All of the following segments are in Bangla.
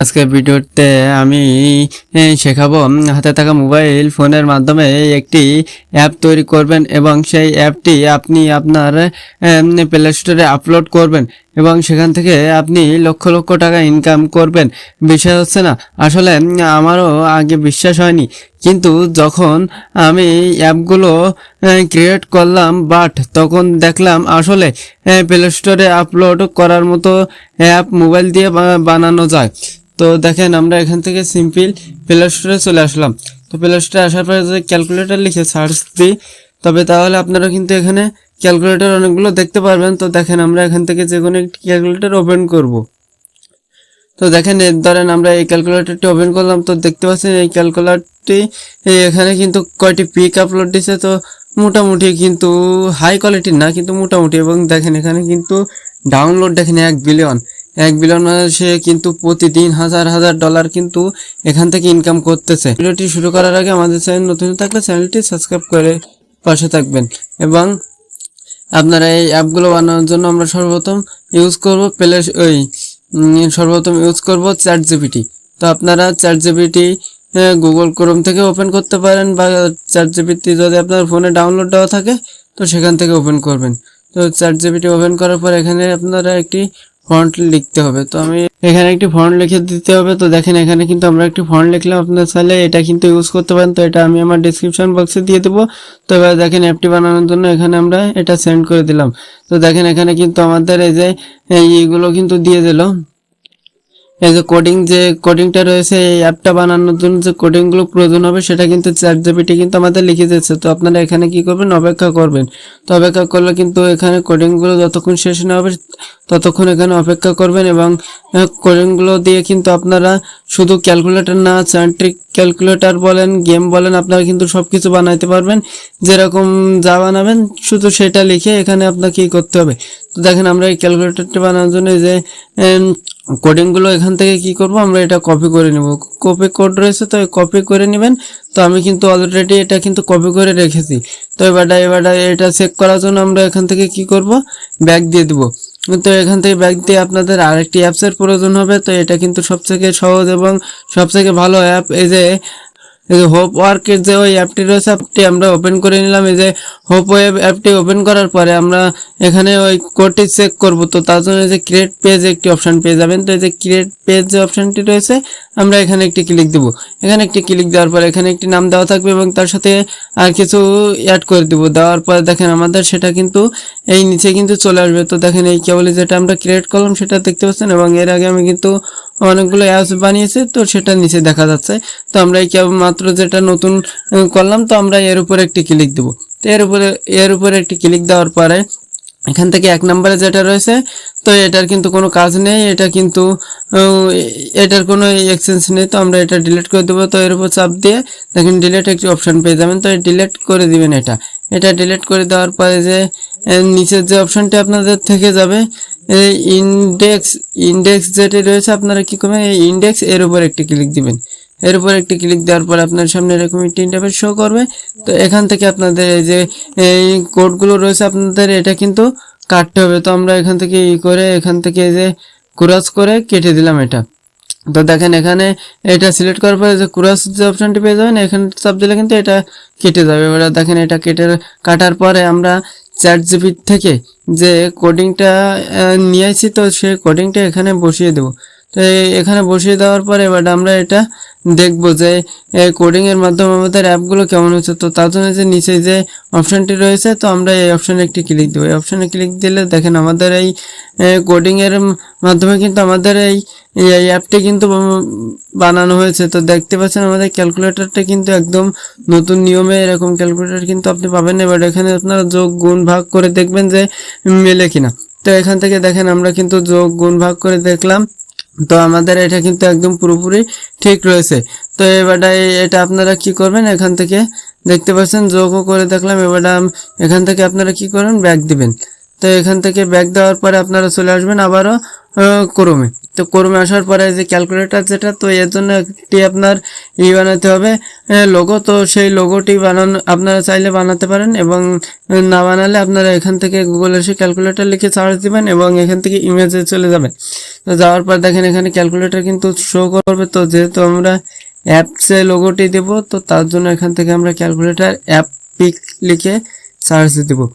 আজকের ভিডিওতে আমি শেখাবো হাতে থাকা মোবাইল ফোনের মাধ্যমে একটি অ্যাপ তৈরি করবেন এবং সেই অ্যাপটি আপনি আপনার প্লে স্টোরে আপলোড করবেন। এবং সেখান থেকে আপনি লক্ষ লক্ষ টাকা ইনকাম করবেন। বিষয় হচ্ছে না, আসলে আমারও আগে বিশ্বাস হয়নি। কিন্তু যখন আমি অ্যাপগুলো ক্রিয়েট করলাম বাট তখন দেখলাম আসলে প্লে স্টোরে আপলোড করার মতো অ্যাপ মোবাইল দিয়ে বানানো যায়। তো দেখেন আমরা এখান থেকে সিম্পল প্লে স্টোরে চলে আসলাম। তো প্লে স্টোরে আসার পরে যদি ক্যালকুলেটর লিখে সার্চ দিই, তবে তাহলে আপনারা কিন্তু এখানে ক্যালকুলেটর অনেকগুলো দেখতে পারবেন। তো দেখেন আমরা এখান থেকে যে কোনো একটি ক্যালকুলেটর ওপেন করব। তো দেখেন ধরেন আমরা এই ক্যালকুলেটরটি ওপেন করলাম। তো দেখতে পাচ্ছেন, এই ক্যালকুলেটরটি এখানে কিন্তু কয়টি পিক আপলোড দিছে। তো মোটামুটি কিন্তু হাই কোয়ালিটির না, কিন্তু মোটামুটি। এবং দেখেন, এখানে কিন্তু ডাউনলোড দেখেন এক বিলিয়ন এক বিলিয়ন সে কিন্তু প্রতিদিন হাজার হাজার ডলার কিন্তু এখান থেকে ইনকাম করতেছে। ভিডিওটি শুরু করার আগে আমাদের চ্যানেল নতুন থাকলে চ্যানেলটি সাবস্ক্রাইব করে পাশে থাকবেন। এবং আপনারা এই অ্যাপগুলো বানানোর জন্য আমরা সর্বপ্রথম ইউজ করব প্লে ওই সর্বপ্রথম ইউজ করব চ্যাট জিপিটি তো আপনারা চ্যাট জিপিটি গুগল ক্রোম থেকে ওপেন করতে পারেন বা চ্যাট জিপিটি যদি আপনার ফোনে ডাউনলোড দেওয়া থাকে, তো সেখান থেকে ওপেন করবেন। তো চ্যাট জিপিটি ওপেন করার পর এখানে আপনারা একটি ফন্ট লিখতে হবে। তো আমি এখানে একটি ফন্ট লিখে দিতে হবে। তো দেখেন, এখানে কিন্তু আমরা একটি ফন্ট লিখলাম। আপনার চাইলে এটা কিন্তু ইউজ করতে পারেন। তো এটা আমি আমার ডিসক্রিপশন বক্সে দিয়ে দেবো। তো এবার দেখেন অ্যাপটি বানানোর জন্য এখানে আমরা এটা সেন্ড করে দিলাম। তো দেখেন, এখানে কিন্তু আমাদের এই যে এইগুলো কিন্তু দিয়ে দিল। এই যে কোডিং যে কোডিংটা রয়েছে, এই অ্যাপটা বানানোর জন্য যে কোডিংগুলো প্রয়োজন হবে, সেটা কিন্তু চ্যাট জিপিটি কিন্তু আমাদের লিখে দিচ্ছে তো আপনারা এখানে কি করবেন? অপেক্ষা করবেন। তো অপেক্ষা করলে কিন্তু এখানে কোডিংগুলো যতক্ষণ শেষ না হবে, ততক্ষণ এখানে অপেক্ষা করবেন এবং কোডিংগুলো দিয়ে কিন্তু আপনারা শুধু ক্যালকুলেটর না সায়েন্ট্রিক ক্যালকুলেটর বলেন গেম বলেন, আপনারা কিন্তু সব কিছু বানাইতে পারবেন। যেরকম যা বানাবেন, শুধু সেটা লিখে এখানে আপনাকে করতে হবে? তো দেখেন আমরা এই ক্যালকুলেটরটি বানানোর জন্য যে কোডিংগুলো এখান থেকে কি করব? আমরা এটা কপি করে নেব। কপি কোড রয়েছে, তো কপি করে নেবেন। তো আমি কিন্তু অলরেডি এটা কিন্তু কপি করে রেখেছি। তো এবার এবার এটা চেক করার জন্য আমরা এখান থেকে কি করব? ব্যাক দিয়ে দেবো। তো এখান থেকে ব্যাগ দিয়ে আপনাদের আরেকটি অ্যাপসের প্রয়োজন হবে। তো এটা কিন্তু সবথেকে সহজ এবং সবথেকে ভালো অ্যাপ এই যে এই যে হোপ ওয়ার্কের যে ওই অ্যাপটি রয়েছে অ্যাপটি আমরা ওপেন করে নিলাম। এই যে হোপ ওয়েব অ্যাপটি ওপেন করার পরে আমরা এখানে ওই কোডটি চেক করব। তো তার জন্য যে ক্রিয়েট পেজ একটি অপশন পেয়ে যাবেন। তো এই যে ক্রিয়েট পেজ যে অপশনটি রয়েছে, আমরা এখানে একটি ক্লিক দেব। এখানে একটি ক্লিক দেওয়ার পরে এখানে একটি নাম দেওয়া থাকবে এবং তার সাথে আর কিছু অ্যাড করে দেব। দেওয়ার পরে দেখেন আমাদের সেটা কিন্তু এই নিচে কিন্তু চলে আসবে। তো দেখেন এই কেবল যেটা আমরা ক্রিয়েট করলাম সেটা দেখতে পাচ্ছেন এবং এর আগে আমি কিন্তু অনেকগুলো অ্যাপস বানিয়েছে, তো সেটা নিচে দেখা যাচ্ছে। তো আমরা এই মাত্র যেটা নতুন করলাম, তো আমরা এর উপরে একটি ক্লিক দেবো। তো এর উপরে এর উপরে একটি ক্লিক দেওয়ার পরে এখান থেকে এক নম্বরে যেটা রয়েছে, তো এটার কিন্তু কোনো কাজ নেই, এটা কিন্তু এটার কোনো এক্সচেঞ্জ নেই, তো আমরা এটা ডিলিট করে দেবো। তো এর উপর চাপ দিয়ে দেখেন ডিলিট একটি অপশন পেয়ে যাবেন। তো ডিলিট করে দিবেন এটা। এটা ডিলিট করে দেওয়ার পরে যে নিচের যে অপশনটি আপনাদের থেকে যাবে এই ইন্ডেক্স ইন্ডেক্স যেটি রয়েছে, আপনারা কি করবেন? এই ইন্ডেক্স এর উপর একটি ক্লিক দিবেন। এর উপর একটি ক্লিক দেওয়ার পর আপনার সামনে এরকম একটি ইন্টারফেস শো করবে। তো এখান থেকে আপনাদের এই যে, এই কোডগুলো রয়েছে আপনাদের, এটা কিন্তু কাটতে হবে। তো আমরা এখান থেকে ই করে, এখান থেকে যে ক্রস করে কেটে দিলাম এটা। তো দেখেন এখানে এটা সিলেক্ট করার পরে যে ক্রস যে অপশনটি পেয়ে যাবেন, এখানে চাপ দিলে কিন্তু এটা কেটে যাবে। এবার দেখেন এটা কেটে কাটার পরে আমরা চ্যাট জিপি থেকে যে কোডিংটা নিয়ে আসছি তো সেই কোডিংটা এখানে বসিয়ে দেবো। এখানে বসিয়ে দেওয়ার পরে এবার আমরা এটা দেখব যে এই কোডিং এর মাধ্যমে আমাদের অ্যাপগুলো কেমন হচ্ছে। তো তার জন্য যে নিচে যে অপশনটি রয়েছে, তো আমরা এই অপশনে একটি ক্লিক দেবো। এই অপশনে ক্লিক দিলে দেখেন আমাদের এই কোডিং এর মাধ্যমে কিন্তু আমাদের এই এই অ্যাপটি কিন্তু বানানো হয়েছে। তো দেখতে পাচ্ছেন আমাদের ক্যালকুলেটরটা কিন্তু একদম নতুন নিয়মে এরকম ক্যালকুলেটর কিন্তু আপনি পাবেন না। এবার এখানে আপনারা যোগ, গুণ, ভাগ করে দেখবেন যে মেলে কিনা। তো এখান থেকে দেখেন আমরা কিন্তু যোগ, গুণ, ভাগ করে দেখলাম। তো আমাদের এটা কিন্তু একদম পুরোপুরি ঠিক রয়েছে। তো এবারে এটা আপনারা কি করবেন এখান থেকে? দেখতে পাচ্ছেন, যোগও করে দেখলাম এবার এখান থেকে আপনারা কি করবেন ব্যাগ দিবেন। তো এখান থেকে ব্যাগ দেওয়ার পরে আপনারা চলে আসবেন আবারও ক্রমে। তো ক্রমে আসার পরে যে ক্যালকুলেটর যেটা, তো এর জন্য একটি আপনার ই বানাতে হবে। লোগো তো সেই লোগোটি বানানো, আপনারা চাইলে বানাতে পারেন এবং না বানালে আপনারা এখান থেকে গুগলে এসে ক্যালকুলেটর লিখে সার্চ দিবেন এবং এখান থেকে ইমেজে চলে যাবেন। তো যাওয়ার পর দেখেন এখানে ক্যালকুলেটর কিন্তু শো করবে। তো যেহেতু আমরা অ্যাপসে লোগোটি দেব, তো তার জন্য এখান থেকে আমরা ক্যালকুলেটর অ্যাপ পিক লিখে সার্চ দেবো।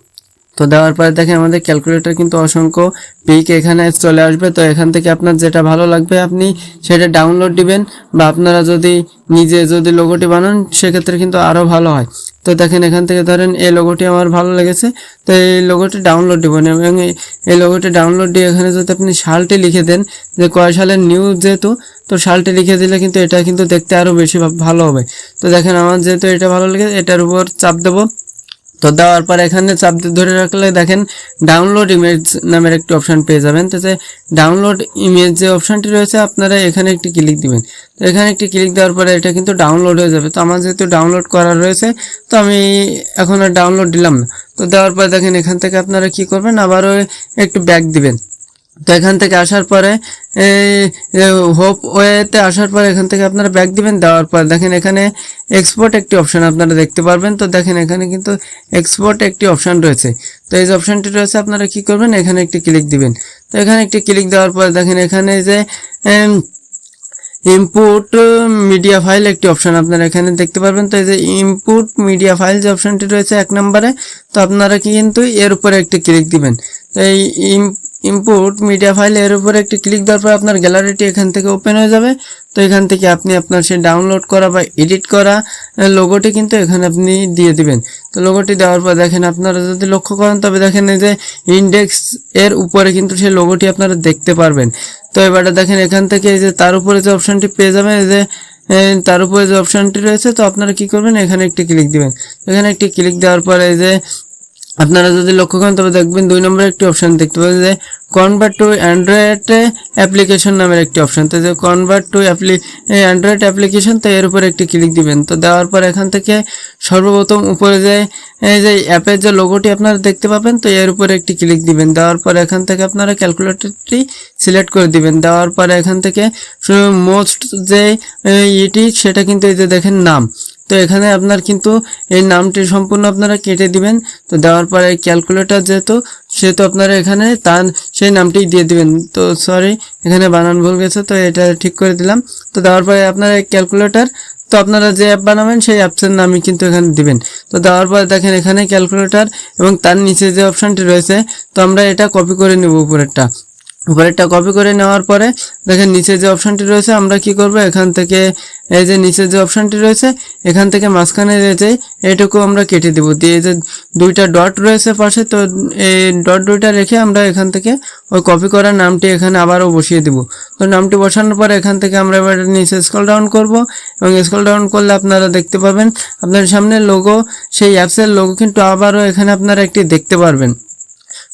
তো দেওয়ার পরে দেখেন আমাদের ক্যালকুলেটর কিন্তু অসংখ্য পিক এখানে চলে আসবে। তো এখান থেকে আপনার যেটা ভালো লাগবে আপনি সেটা ডাউনলোড দিবেন বা আপনারা যদি নিজে যদি লোগোটি বানান, সেক্ষেত্রে কিন্তু আরও ভালো হয়। তো দেখেন এখান থেকে ধরেন এই লোগোটি আমার ভালো লেগেছে। তো এই লোগোটি ডাউনলোড দিবেন এবং এই- লোগোটি ডাউনলোড দিয়ে এখানে যদি আপনি সালটি লিখে দেন, যে কয় সালের নিউজ যেহেতু, তো সালটি লিখে দিলে কিন্তু এটা কিন্তু দেখতে আরও বেশি ভালো হবে। তো দেখেন আমার যেহেতু এটা ভালো লেগে এটার উপর চাপ দেবো। তো দেওয়ার পর এখানে চাপ ধরে রাখলে দেখেন ডাউনলোড ইমেজ নামের একটি অপশান পেয়ে যাবেন। তো যে ডাউনলোড ইমেজ যে অপশানটি রয়েছে, আপনারা এখানে একটি ক্লিক দিবেন। তো এখানে একটি ক্লিক দেওয়ার পরে এটা কিন্তু ডাউনলোড হয়ে যাবে। তো আমার যেহেতু ডাউনলোড করা রয়েছে, তো আমি এখন আর ডাউনলোড দিলাম না। তো দেওয়ার পর দেখেন এখান থেকে আপনারা কি করবেন, আবারও একটু ব্যাক দিবেন। তো এখান থেকে আসার পরে হোপ ওয়েতে আসার পরে এখান থেকে আপনারা ব্যাক দিবেন, দেওয়ার পর দেখেন এখানে এক্সপোর্ট একটি অপশন আপনারা দেখতে পারবেন। তো দেখেন এখানে কিন্তু এক্সপোর্ট একটি অপশন রয়েছে। তো এই যে অপশনটি রয়েছে, আপনারা কি করবেন? এখানে একটি ক্লিক দিবেন। তো এখানে একটি ক্লিক দেওয়ার পর দেখেন এখানে যে ইনপুট মিডিয়া ফাইল একটি অপশন আপনারা এখানে দেখতে পারবেন। তো এই যে ইনপুট মিডিয়া ফাইল যে অপশনটি রয়েছে এক নম্বরে, তো আপনারা কিন্তু এর উপরে একটি ক্লিক দিবেন। তো এই ইনপুট মিডিয়া ফাইল এর উপরে একটি ক্লিক দেওয়ার পর আপনার গ্যালারিটি এখান থেকে ওপেন হয়ে যাবে। তো এখান থেকে আপনি আপনার সেই ডাউনলোড করা বা এডিট করা লোগোটি কিন্তু এখানে আপনি দিয়ে দিবেন। তো লোগোটি দেওয়ার পর দেখেন আপনারা যদি লক্ষ্য করেন, তবে দেখেন যে ইন্ডেক্স এর উপরে কিন্তু সেই লোগোটি আপনারা দেখতে পারবেন। তো এবারে দেখেন এখান থেকে এই যে তার উপরে যে অপশনটি পেয়ে যাবেন, এই যে তার উপরে যে অপশনটি রয়েছে, তো আপনারা কি করবেন? এখানে একটি ক্লিক দিবেন। এখানে একটি ক্লিক দেওয়ার পরে এই যে আপনারা যদি লক্ষ্য করেন তবে দেখবেন দুই নম্বরে একটি অপশন দেখতে পাবেন যে কনভার্ট টু অ্যান্ড্রয়েড অ্যাপ্লিকেশন নামের একটি অপশন তো কনভার্ট টু অ্যাপ্লি অ্যান্ড্রয়েড অ্যাপ্লিকেশন তো এর উপরে একটি ক্লিক দিবেন। তো দেওয়ার পর এখান থেকে সর্বপ্রথম উপরে যে, এই যে অ্যাপের যে লোগোটি আপনারা দেখতে পাবেন, তো এর উপরে একটি ক্লিক দিবেন। দেওয়ার পর এখান থেকে আপনারা ক্যালকুলেটরটি সিলেক্ট করে দিবেন। দেওয়ার পর এখান থেকে মোস্ট যে ইটি সেটা কিন্তু এই যে দেখেন নাম। তো এখানে আপনার কিন্তু এই নামটি সম্পূর্ণ আপনারা কেটে দিবেন। তো দেওয়ার পরে ক্যালকুলেটর যেহেতু, সেহেতু আপনারা এখানে তার সেই নামটি দিয়ে দিবেন। তো সরি এখানে বানান ভুল গেছে, তো এটা ঠিক করে দিলাম। তো দেওয়ার পরে আপনারা ক্যালকুলেটর তো আপনারা যে অ্যাপ বানাবেন সেই অ্যাপসের নামই কিন্তু এখানে দিবেন। তো দেওয়ার পর দেখেন এখানে ক্যালকুলেটর এবং তার নিচে যে অপশনটি রয়েছে, তো আমরা এটা কপি করে নেব উপরেরটা। উপরেরটা কপি করে নেওয়ার পরে দেখেন নিচে যে অপশনটি রয়েছে, আমরা কি করব? এখান থেকে এই যে নিচে যে অপশনটি রয়েছে, এখান থেকে মাঝখানে রয়েছে এইটুকু আমরা কেটে দেব। দিয়ে যে দুইটা ডট রয়েছে পাশে, তো এই ডট দুইটা রেখে আমরা এখান থেকে ওই কপি করা নামটি এখানে আবারও বসিয়ে দিব। তো নামটি বসানোর পরে এখান থেকে আমরা এবার নিচে স্ক্রল ডাউন করব এবং স্ক্রল ডাউন করলে আপনারা দেখতে পাবেন, আপনার সামনে লোগো সেই অ্যাপসের লোগো কিন্তু আবারও এখানে আপনারা একটি দেখতে পারবেন।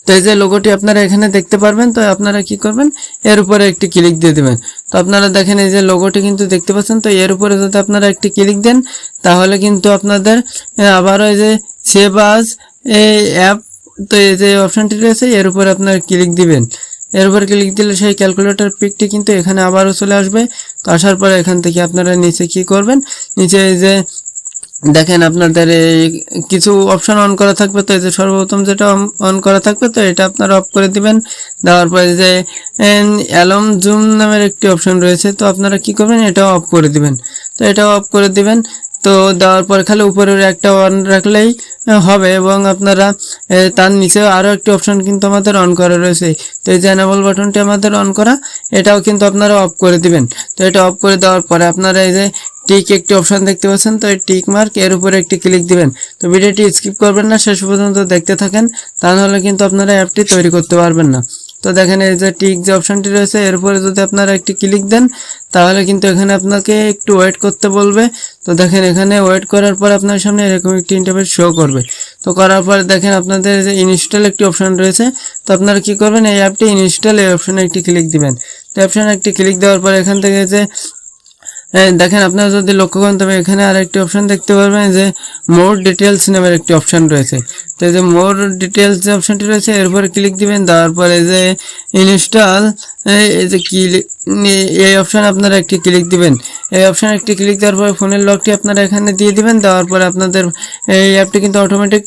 তো এই যে লোগোটি আপনারা এখানে দেখতে পারবেন, তো আপনারা কি করবেন? এর উপরে একটি ক্লিক দিয়ে দেবেন। তো আপনারা দেখেন এই যে লোগোটি কিন্তু দেখতে পাচ্ছেন, তো এর উপরে যদি আপনারা একটি ক্লিক দেন, তাহলে কিন্তু আপনাদের আবারও এই যে সেভ আজ এই অ্যাপ তো এই যে অপশনটি রয়েছে, এর উপরে আপনারা ক্লিক দিবেন। এর উপর ক্লিক দিলে সেই ক্যালকুলেটর পিকটি কিন্তু এখানে আবারও চলে আসবে। তো আসার পরে এখান থেকে আপনারা নিচে কি করবেন? নিচে এই যে দেখেন আপনাদের এই কিছু অপশন অন করা থাকবে তো, এই যে সর্বপ্রথম যেটা অন করা থাকবে তো, এটা আপনারা অফ করে দিবেন। দেওয়ার পরে যে অ্যালম জুম নামের একটি অপশন রয়েছে, তো আপনারা কি করবেন, এটাও অফ করে দিবেন। তো এটাও অফ করে দিবেন। তো দেওয়ার পর খালি উপরের একটা অন রাখলেই হবে এবং আপনারা তার নিচেও আরও একটি অপশন কিন্তু আমাদের অন করা রয়েছে। তো এই যে এনেবল বাটনটি আমাদের অন করা, এটাও কিন্তু আপনারা অফ করে দিবেন। তো এটা অফ করে দেওয়ার পরে আপনারা এই যে টিক একটি অপশন দেখতে পাচ্ছেন, তো এই টিক মার্ক, এর উপরে একটি ক্লিক দিবেন। তো ভিডিওটি স্কিপ করবেন না, শেষ পর্যন্ত দেখতে থাকেন, তা নাহলে কিন্তু আপনারা অ্যাপটি তৈরি করতে পারবেন না। তো দেখেন এই যে টিক যে অপশনটি রয়েছে, এর উপরে যদি আপনারা একটি ক্লিক দেন, তাহলে কিন্তু এখানে আপনাকে একটু ওয়েট করতে বলবে। তো দেখেন এখানে ওয়েট করার পর আপনার সামনে এরকম একটি ইন্টারফেস শো করবে। তো করার পর দেখেন আপনাদের যে ইনস্টল একটি অপশন রয়েছে, তো আপনারা কি করবেন, এই অ্যাপটি ইনস্টল এই অপশনে একটি ক্লিক দিবেন। তো অপশনে একটি ক্লিক দেওয়ার পর এখান থেকে যে দেখেন, আপনারা যদি লক্ষ্য করেন, তবে এখানে আর একটি অপশান দেখতে পারবেন যে মোর ডিটেলস নামের একটি অপশান রয়েছে। তো এই যে মোর ডিটেলস যে অপশানটি রয়েছে এরপরে ক্লিক দিবেন তারপরে যে ইনস্টল এই যে কি এই অপশানে আপনারা একটি ক্লিক দিবেন। এই অপশানে একটি ক্লিক দেওয়ার পরে ফোনের লকটি আপনারা এখানে দিয়ে দিবেন। দেওয়ার পরে আপনাদের এই অ্যাপটি কিন্তু অটোমেটিক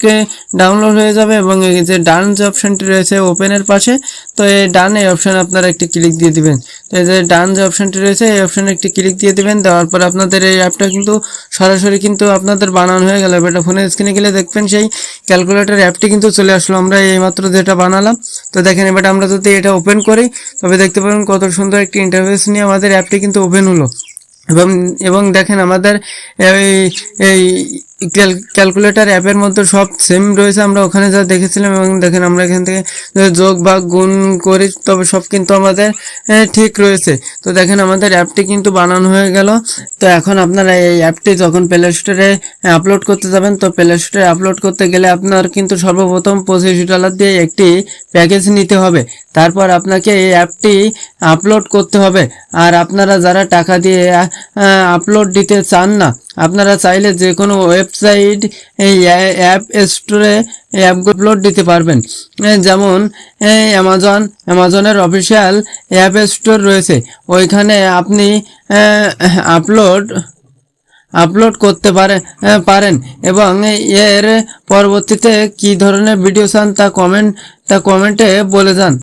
ডাউনলোড হয়ে যাবে এবং যে ডান যে অপশানটি রয়েছে ওপেনের পাশে, তো এই ডান এই অপশানে আপনারা একটি ক্লিক দিয়ে দিবেন। তো এই যে ডান যে অপশানটি রয়েছে, এই অপশানে একটি ক্লিক দিয়ে দিবেন। দেওয়ার পরে আপনাদের এই অ্যাপটা কিন্তু সরাসরি কিন্তু আপনাদের বানানো হয়ে গেল। এটা ফোনের স্ক্রিনে গেলে দেখবেন সেই ক্যালকুলেটর অ্যাপটি কিন্তু চলে আসলো। আমরা এইমাত্র যেটা বানালাম, তো দেখেন এবার আমরা যদি এটা ওপেন করি, তবে দেখতে পাবেন কত সুন্দর একটি ইন্টারফেস নিয়ে আমাদের অ্যাপটি কিন্তু ওপেন হলো। এবং এবং দেখেন আমাদের এই ক্যালকুলেটর অ্যাপের মধ্যে সব সেম রয়েছে, আমরা ওখানে যা দেখেছিলাম এবং দেখেন আমরা এখান থেকে যোগ বা গুণ করি, তবে সব কিন্তু আমাদের ঠিক রয়েছে। তো দেখেন আমাদের অ্যাপটি কিন্তু বানানো হয়ে গেল। তো এখন আপনারা এই অ্যাপটি যখন প্লে স্টোরে আপলোড করতে যাবেন, তো প্লে স্টোরে আপলোড করতে গেলে আপনার কিন্তু সর্বপ্রথম পঁচিশ ডলার দিয়ে একটি প্যাকেজ নিতে হবে। তারপর আপনাকে এই অ্যাপটি আপলোড করতে হবে। আর আপনারা যারা টাকা দিয়ে আপলোড দিতে চান না আপনারা চাইলে যে কোনো ওয়েবসাইট অ্যাপ স্টোরে অ্যাপগুলো আপলোড দিতে পারবেন। যেমন অ্যামাজন অ্যামাজনের অফিসিয়াল অ্যাপ স্টোর রয়েছে। ওইখানে আপনি আপলোড আপলোড করতে পারে পারেন এবং এর পরবর্তীতে কি ধরনের ভিডিও চান তা কমেন্ট তা কমেন্টে বলে যান।